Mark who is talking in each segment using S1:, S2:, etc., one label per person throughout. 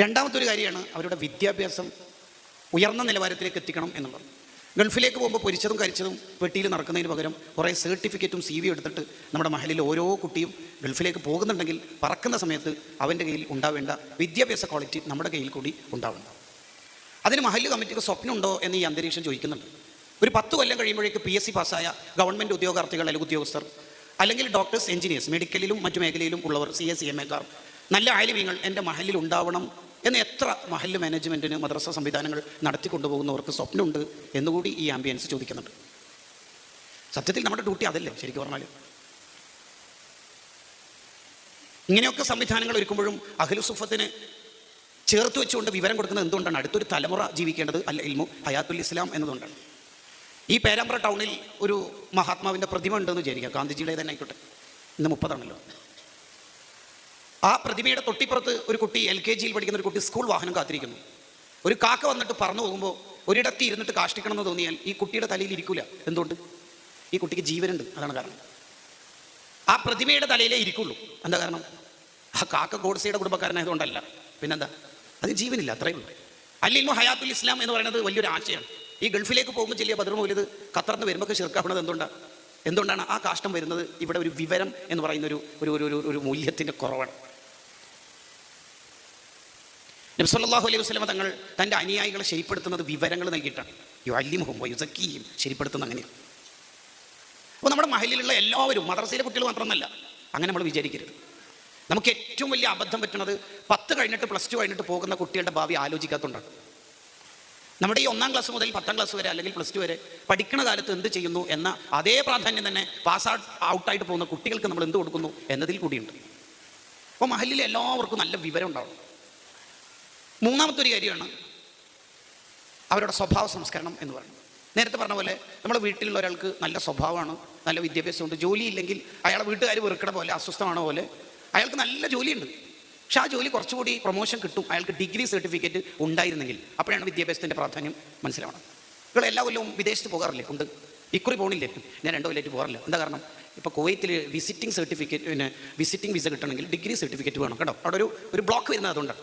S1: രണ്ടാമത്തെ ഒരു കാര്യമാണ് അവരുടെ വിദ്യാഭ്യാസം ഉയർന്ന നിലവാരത്തിലേക്ക് എത്തിക്കണം എന്നുള്ളത്. ഗൾഫിലേക്ക് പോകുമ്പോൾ പൊരിച്ചതും കരിച്ചതും പെട്ടിയിൽ നടക്കുന്നതിന് പകരം കുറേ സർട്ടിഫിക്കറ്റും സി വി എടുത്തിട്ട് നമ്മുടെ മഹലിൽ ഓരോ കുട്ടിയും ഗൾഫിലേക്ക് പോകുന്നുണ്ടെങ്കിൽ പറക്കുന്ന സമയത്ത് അവന്റെ കയ്യിൽ ഉണ്ടാവേണ്ട വിദ്യാഭ്യാസ ക്വാളിറ്റി നമ്മുടെ കയ്യിൽ കൂടി ഉണ്ടാവണം. അതിന് മഹല്ല് കമ്മിറ്റിക്ക് സ്വപ്നമുണ്ടോ എന്ന് ഈ അന്തരീക്ഷം ചോദിക്കുന്നുണ്ട്. ഒരു പത്ത് കൊല്ലം കഴിയുമ്പോഴേക്ക് പി എസ് സി പാസ്സായ ഗവൺമെന്റ് ഉദ്യോഗാർത്ഥികൾ അല്ലെങ്കിൽ ഉദ്യോഗസ്ഥർ അല്ലെങ്കിൽ ഡോക്ടേഴ്സ് എഞ്ചിനീയേഴ്സ് മെഡിക്കലിലും മറ്റു മേഖലയിലും ഉള്ളവർ സി എസ് സി എം എക്കാർ നല്ല ആലിമ്യങ്ങൾ എന്റെ മഹലിൽ ഉണ്ടാവണം എന്ന് എത്ര മഹല്ല് മാനേജ്മെന്റിന് മദ്രസ സംവിധാനങ്ങൾ നടത്തിക്കൊണ്ടുപോകുന്നവർക്ക് സ്വപ്നമുണ്ട് എന്നുകൂടി ഈ ആംബിയൻസ് ചോദിക്കുന്നുണ്ട്. സത്യത്തിൽ നമ്മുടെ ഡ്യൂട്ടി അതല്ലേ ശരിക്കും പറഞ്ഞാൽ ഇങ്ങനെയൊക്കെ സംവിധാനങ്ങൾ ഒരുക്കുമ്പോഴും അഖിലുസുഫത്തിന് ചേർത്ത് വെച്ചുകൊണ്ട് വിവരം കൊടുക്കുന്നത് എന്തുകൊണ്ടാണ്? അടുത്തൊരു തലമുറ ജീവിക്കേണ്ടത് അല്ല ഇൽമു ഹയാത്തുൽ ഇസ്ലാം എന്നതുകൊണ്ടാണ്. ഈ പേരാമ്പ്ര ടൗണിൽ ഒരു മഹാത്മാവിന്റെ പ്രതിമ ഉണ്ടെന്ന് വിചാരിക്കുക ഗാന്ധിജിയുടെ തന്നെ ആയിക്കോട്ടെ. ഇന്ന് മുപ്പതാണല്ലോ. ആ പ്രതിമയുടെ തൊട്ടിപ്പുറത്ത് ഒരു കുട്ടി എൽ കെ ജിയിൽ പഠിക്കുന്ന ഒരു കുട്ടി സ്കൂൾ വാഹനം കാത്തിരിക്കുന്നു. ഒരു കാക്ക വന്നിട്ട് പറന്നു പോകുമ്പോൾ ഒരിടത്ത് ഇരുന്നിട്ട് കാഷ്ടിക്കണം എന്ന് തോന്നിയാൽ ഈ കുട്ടിയുടെ തലയിൽ ഇരിക്കൂല. എന്തുകൊണ്ട്? ഈ കുട്ടിക്ക് ജീവനുണ്ട്. അതാണ് കാരണം. ആ പ്രതിമയുടെ തലയിലേ ഇരിക്കുള്ളൂ. എന്താ കാരണം? ആ കാക്ക ഗോഡ്സയുടെ കുടുംബക്കാരനായതുകൊണ്ടല്ല. പിന്നെന്താ? അത് ജീവനില്ല അത്രയും അല്ലിമു ഹയാത്തുൽ ഇസ്ലാം എന്ന് പറയുന്നത് വലിയൊരു ആശയമാണ് ഈ ഗൾഫിലേക്ക് പോകുമ്പോൾ ചെല്ലിയ ബദർ മൗലിത് ഖത്തറിന് വരുമ്പോൾ ചെറുക്കാവുന്നത് എന്തുകൊണ്ടാണ് എന്തുകൊണ്ടാണ് ആ കാഷ്ടം വരുന്നത് ഇവിടെ ഒരു വിവരം എന്ന് പറയുന്ന ഒരു ഒരു ഒരു മൂല്യത്തിന്റെ കുറവാണ്. നബ്സല്ലാഹു അലൈഹി വസ്ലമ തങ്ങൾ തന്റെ അനുയായികളെ ശരിപ്പെടുത്തുന്നത് വിവരങ്ങൾ നൽകിയിട്ടാണ്. യു അല്ലിമുഹും യുസക്കിയും ശരിപ്പെടുത്തുന്ന അങ്ങനെയാണ്. അപ്പോൾ നമ്മുടെ മഹലിലുള്ള എല്ലാവരും മദ്രസയിലെ കുട്ടികൾ മാത്രമല്ല അങ്ങനെ നമ്മൾ വിചാരിക്കരുത്. നമുക്ക് ഏറ്റവും വലിയ അബദ്ധം പറ്റുന്നത് പത്ത് കഴിഞ്ഞിട്ട് പ്ലസ് ടു കഴിഞ്ഞിട്ട് പോകുന്ന കുട്ടികളുടെ ഭാവി ആലോചിക്കാത്തതുകൊണ്ടാണ് നമ്മുടെ ഈ ഒന്നാം ക്ലാസ് മുതൽ പത്താം ക്ലാസ് വരെ അല്ലെങ്കിൽ പ്ലസ് ടു വരെ പഠിക്കുന്ന കാലത്ത് എന്ത് ചെയ്യുന്നു എന്ന അതേ പ്രാധാന്യം തന്നെ പാസ് ഔട്ട് ഔട്ടായിട്ട് പോകുന്ന കുട്ടികൾക്ക് നമ്മൾ എന്ത് കൊടുക്കുന്നു എന്നതിൽ കൂടിയുണ്ട്. അപ്പോൾ മഹലിൽ എല്ലാവർക്കും നല്ല വിവരം ഉണ്ടാവും മൂന്നാമത്തെ ഒരു കാര്യമാണ് അവരുടെ സ്വഭാവ സംസ്കരണം എന്ന് പറയുന്നത്. നേരത്തെ പറഞ്ഞ പോലെ നമ്മുടെ വീട്ടിലുള്ള ഒരാൾക്ക് നല്ല സ്വഭാവമാണ് നല്ല വിദ്യാഭ്യാസമുണ്ട് ജോലിയില്ലെങ്കിൽ അയാളെ വീട്ടുകാർ വെറുക്കണ പോലെ അസ്വസ്ഥമാണോ പോലെ അയാൾക്ക് നല്ല ജോലിയുണ്ട്. പക്ഷെ ആ ജോലി കുറച്ചുകൂടി പ്രൊമോഷൻ കിട്ടും അയാൾക്ക് ഡിഗ്രി സർട്ടിഫിക്കറ്റ് ഉണ്ടായിരുന്നെങ്കിൽ അപ്പോഴാണ് വിദ്യാഭ്യാസത്തിന്റെ പ്രാധാന്യം മനസ്സിലാവണം നിങ്ങൾ എല്ലാ കൊല്ലവും വിദേശത്ത് പോകാറില്ലേ? ഉണ്ട്. ഇക്കുറി പോകണില്ലേ ഞാൻ രണ്ടോ കൊല്ലമായിട്ട് പോകാറില്ല. എന്താ കാരണം? ഇപ്പോൾ കുവൈത്തിൽ വിസിറ്റിംഗ് സർട്ടിഫിക്കറ്റ് പിന്നെ വിസിറ്റിംഗ് വിസ കിട്ടണമെങ്കിൽ ഡിഗ്രി സർട്ടിഫിക്കറ്റ് വേണം കേട്ടോ. അവിടെ ഒരു ഒരു ബ്ലോക്ക് വരുന്നത് അതുകൊണ്ടാണ്.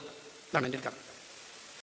S1: Dame el.